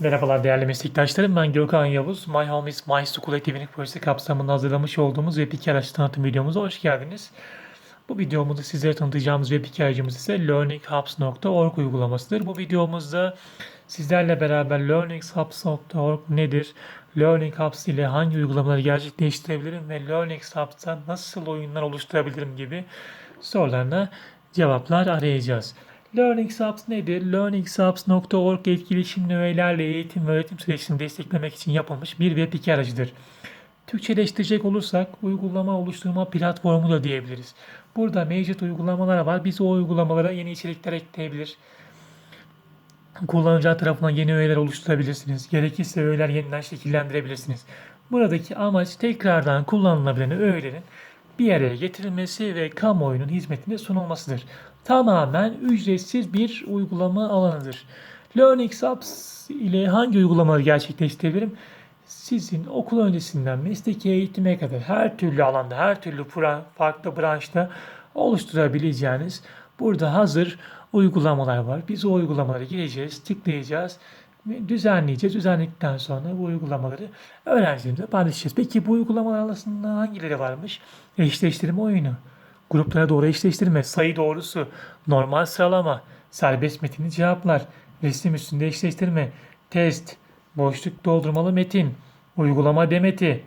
Merhabalar değerli meslektaşlarım. Ben Gökhan Yavuz. My Home is My School etkinlik projesi kapsamında hazırlamış olduğumuz web araç tanıtım videomuza hoş geldiniz. Bu videomuzda sizlere tanıtacağımız web hikayemiz ise learninghubs.org uygulamasıdır. Bu videomuzda sizlerle beraber learninghubs.org nedir? Learning Hubs ile hangi uygulamaları gerçekleştirebilirim ve Learning Hubs'ta nasıl oyunlar oluşturabilirim gibi sorularına cevaplar arayacağız. Learning Subs nedir? LearningSubs.org etkileşim növelerle eğitim ve öğretim sürecini desteklemek için yapılmış bir web 2 aracıdır. Türkçeleştirecek olursak uygulama oluşturma platformu da diyebiliriz. Burada mevcut uygulamalar var. Biz o uygulamalara yeni içerikler ekleyebilir. Kullanıcı tarafından yeni öğeler oluşturabilirsiniz. Gerekirse öğeler yeniden şekillendirebilirsiniz. Buradaki amaç tekrardan kullanılabilen öğelerin bir araya getirilmesi ve kamuoyunun hizmetine sunulmasıdır. Tamamen ücretsiz bir uygulama alanıdır. Learning Subs ile hangi uygulamaları gerçekleştirebilirim? Sizin okul öncesinden mesleki eğitime kadar her türlü alanda, her türlü farklı branşta oluşturabileceğiniz burada hazır uygulamalar var. Biz o uygulamalara gireceğiz, tıklayacağız düzenleyeceğiz. Düzenledikten sonra bu uygulamaları öğrencilerimize paylaşacağız. Peki bu uygulamalar arasında hangileri varmış? Eşleştirme oyunu, gruplara doğru eşleştirme, sayı doğrusu, normal sıralama, serbest metinli cevaplar, resim üstünde eşleştirme, test, boşluk doldurmalı metin, uygulama demeti,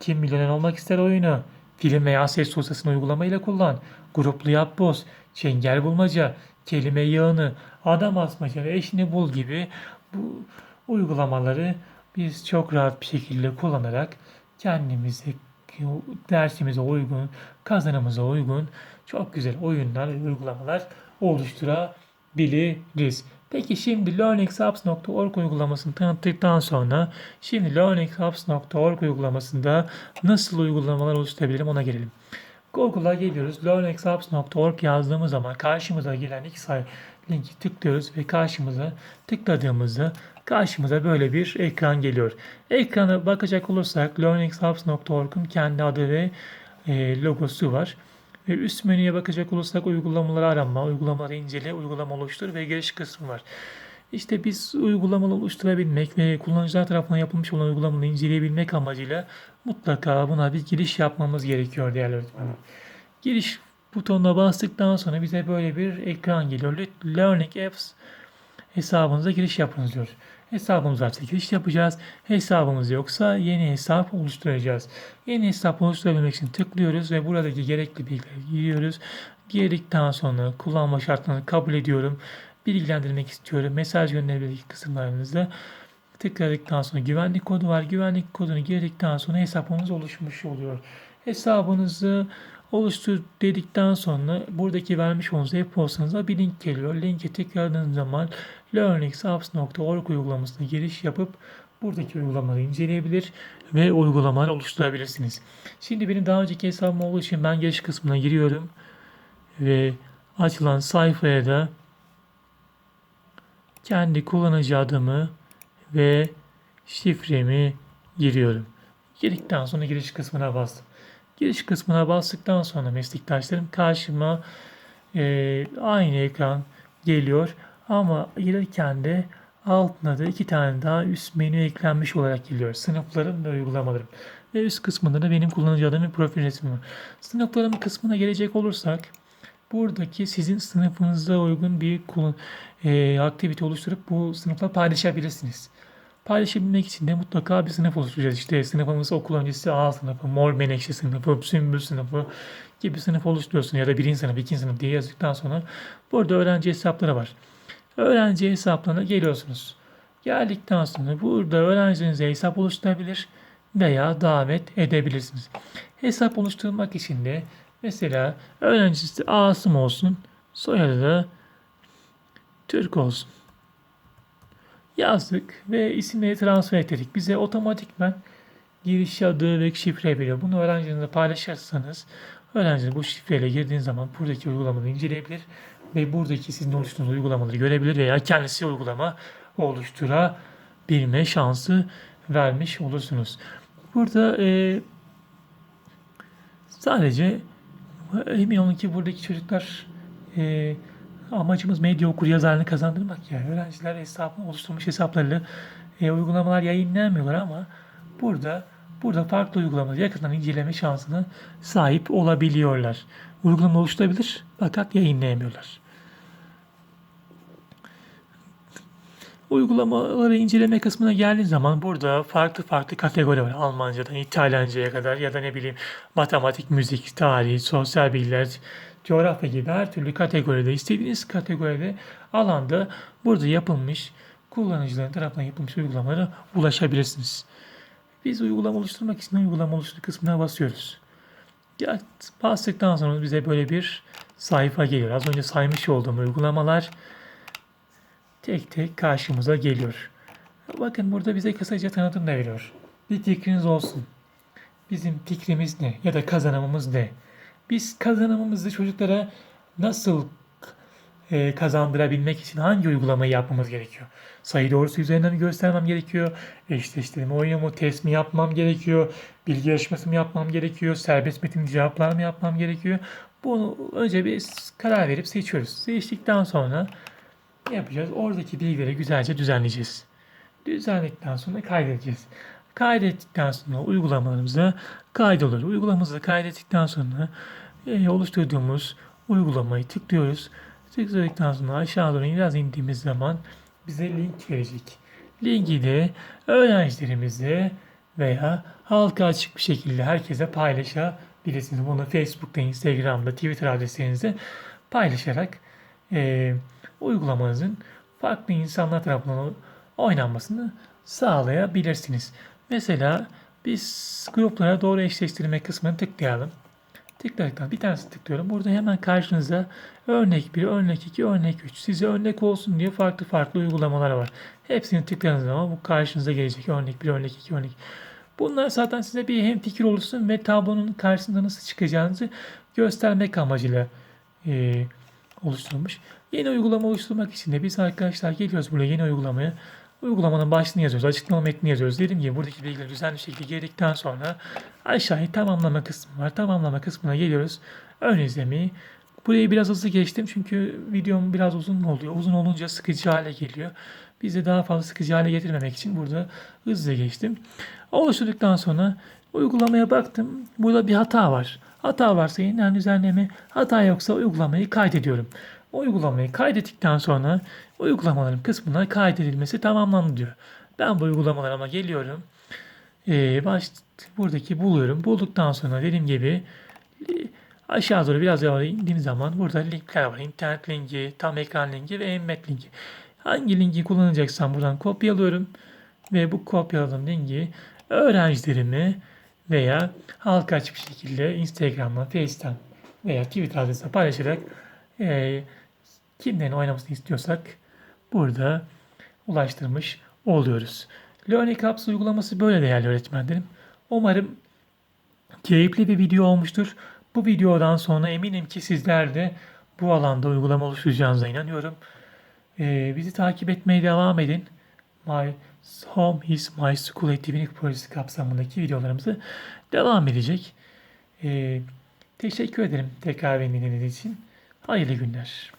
kim milyoner olmak ister oyunu, film veya ses dosyasını uygulamayla kullan, gruplu yap boz, çengel bulmaca, kelime yığını, adam asmaca ve eşini bul gibi bu uygulamaları biz çok rahat bir şekilde kullanarak kendimize dersimize uygun, kazanımıza uygun çok güzel oyunlar ve uygulamalar oluşturabiliriz. Peki şimdi learningsubs.org uygulamasını tanıttıktan sonra şimdi learningsubs.org uygulamasında nasıl uygulamalar oluşturabilirim ona gelelim. Google'a geliyoruz. learningsubs.org yazdığımız zaman karşımıza gelen ilk sayı linki tıklıyoruz ve karşımıza tıkladığımızda karşımıza böyle bir ekran geliyor. Ekrana bakacak olursak learningsubs.org'un kendi adı ve e, logosu var. Ve üst menüye bakacak olursak uygulamaları arama, uygulamaları incele, uygulama oluştur ve giriş kısmı var. İşte biz uygulamaları oluşturabilmek ve kullanıcılar tarafından yapılmış olan uygulamaları inceleyebilmek amacıyla mutlaka buna bir giriş yapmamız gerekiyor değerli öğretmenim. Giriş butonuna bastıktan sonra bize böyle bir ekran geliyor. Learning Apps hesabınıza giriş yapınız diyor. Hesabımız varsa giriş yapacağız. Hesabımız yoksa yeni hesap oluşturacağız. Yeni hesap oluşturabilmek için tıklıyoruz ve buradaki gerekli bilgileri giriyoruz. Girdikten sonra kullanma şartlarını kabul ediyorum. Bilgilendirmek istiyorum. Mesaj gönderebilecek kısımlarınızda tıkladıktan sonra güvenlik kodu var. Güvenlik kodunu girdikten sonra hesabımız oluşmuş oluyor. Hesabınızı oluştur dedikten sonra buradaki vermiş olduğunuz e-postanıza bir link geliyor. Linke tıkladığınız zaman learningsapps.org uygulamasına giriş yapıp buradaki uygulamaları inceleyebilir ve uygulamalar oluşturabilirsiniz. Şimdi benim daha önceki hesabım olduğu için ben giriş kısmına giriyorum ve açılan sayfaya da kendi kullanıcı adımı ve şifremi giriyorum. Girdikten sonra giriş kısmına bastım. Giriş kısmına bastıktan sonra meslektaşlarım karşıma e, aynı ekran geliyor. Ama gelirken de altına da iki tane daha üst menü eklenmiş olarak geliyor. Sınıflarım ve uygulamalarım. Ve üst kısmında da benim kullanıcı adım ve profil resmim var. Sınıflarım kısmına gelecek olursak buradaki sizin sınıfınıza uygun bir e, aktivite oluşturup bu sınıfla paylaşabilirsiniz. Paylaşabilmek için de mutlaka bir sınıf oluşturacağız. İşte sınıfımız okul öncesi A sınıfı, mor menekşe sınıfı, sümbül sınıfı gibi sınıf oluşturuyorsun ya da birinci sınıf, ikinci sınıf diye yazdıktan sonra burada öğrenci hesapları var. Öğrenci hesaplarına geliyorsunuz. Geldikten sonra burada öğrencinize hesap oluşturabilir veya davet edebilirsiniz. Hesap oluşturmak için de mesela öğrencisi Asım olsun, soyadı da Türk olsun yazdık ve isimleri transfer ettik. Bize otomatikman giriş adı ve şifre veriyor. Bunu öğrencinize paylaşırsanız öğrenciniz bu şifreyle girdiğiniz zaman buradaki uygulamayı inceleyebilir ve buradaki sizin oluşturduğunuz uygulamaları görebilir veya kendisi uygulama oluşturabilme şansı vermiş olursunuz. Burada e, sadece emin olun ki buradaki çocuklar e, amacımız medya okur yazarını kazandırmak yani. Öğrenciler hesabını oluşturmuş hesaplarıyla e, uygulamalar yayınlayamıyorlar ama burada burada farklı uygulamaları yakından inceleme şansına sahip olabiliyorlar. Uygulama oluşturabilir fakat yayınlayamıyorlar. Uygulamaları inceleme kısmına geldiği zaman burada farklı farklı kategori var. Almancadan İtalyanca'ya kadar ya da ne bileyim matematik, müzik, tarih, sosyal bilgiler, coğrafya gibi her türlü kategoride istediğiniz kategoride alanda burada yapılmış kullanıcıların tarafından yapılmış uygulamalara ulaşabilirsiniz. Biz uygulama oluşturmak için uygulama oluştur kısmına basıyoruz. Ya, bastıktan sonra bize böyle bir sayfa geliyor. Az önce saymış olduğum uygulamalar tek tek karşımıza geliyor. Bakın burada bize kısaca tanıtım da veriyor. Bir fikriniz olsun. Bizim fikrimiz ne ya da kazanımımız ne? Biz kazanımımızı çocuklara nasıl e, kazandırabilmek için hangi uygulamayı yapmamız gerekiyor? Sayı doğrusu üzerinden mi göstermem gerekiyor? Eşleştirme oyunu mu, test mi yapmam gerekiyor? Bilgi yarışması mı yapmam gerekiyor? Serbest metin cevaplar mı yapmam gerekiyor? Bunu önce bir karar verip seçiyoruz. Seçtikten sonra ne yapacağız? Oradaki bilgileri güzelce düzenleyeceğiz. Düzenledikten sonra kaydedeceğiz. Kaydettikten sonra uygulamalarımıza kaydolur. Uygulamamızı kaydettikten sonra e, oluşturduğumuz uygulamayı tıklıyoruz. Tıkladıktan sonra aşağı doğru biraz indiğimiz zaman bize link verecek. Linki de öğrencilerimize veya halka açık bir şekilde herkese paylaşabilirsiniz. Bunu Facebook'ta, Instagram'da, Twitter adreslerinizde paylaşarak e, uygulamanızın farklı insanlar tarafından oynanmasını sağlayabilirsiniz. Mesela biz gruplara doğru eşleştirme kısmını tıklayalım. Tıkladıktan bir tanesi tıklıyorum. Burada hemen karşınıza örnek 1, örnek 2, örnek 3. Size örnek olsun diye farklı farklı uygulamalar var. Hepsini tıkladığınız zaman bu karşınıza gelecek. Örnek 1, örnek 2, örnek. Bunlar zaten size bir hem fikir olursun ve tablonun karşısında nasıl çıkacağınızı göstermek amacıyla e, oluşturulmuş. Yeni uygulama oluşturmak için de biz arkadaşlar geliyoruz buraya yeni uygulamaya. Uygulamanın başlığını yazıyoruz, açıklama metnini yazıyoruz. Dediğim gibi buradaki bilgileri düzenli şekilde girdikten sonra aşağıya tamamlama kısmı var. Tamamlama kısmına geliyoruz. Ön izlemeyi. Burayı biraz hızlı geçtim çünkü videom biraz uzun oluyor. Uzun olunca sıkıcı hale geliyor. Biz daha fazla sıkıcı hale getirmemek için burada hızlı geçtim. Oluşturduktan sonra uygulamaya baktım. Burada bir hata var. Hata varsa yeniden düzenleme, hata yoksa uygulamayı kaydediyorum. Uygulamayı kaydettikten sonra uygulamaların kısmına kaydedilmesi tamamlandı diyor. Ben bu uygulamalarıma geliyorum. Ee, baş, buradaki buluyorum. Bulduktan sonra dediğim gibi e, aşağı doğru biraz daha indiğim zaman burada linkler var. İnternet linki, tam ekran linki ve emmet linki. Hangi linki kullanacaksam buradan kopyalıyorum. Ve bu kopyaladığım linki öğrencilerime veya halka açık bir şekilde Instagram'dan, Face'ten veya Twitter adresine paylaşarak e, kimlerin oynamasını istiyorsak burada ulaştırmış oluyoruz. Learning Hubs uygulaması böyle değerli öğretmenlerim. Umarım keyifli bir video olmuştur. Bu videodan sonra eminim ki sizler de bu alanda uygulama oluşturacağınıza inanıyorum. Ee, bizi takip etmeye devam edin. My Home is My School etkinlik projesi kapsamındaki videolarımızı devam edecek. Ee, teşekkür ederim tekrar beni dinlediğiniz için. Hayırlı günler.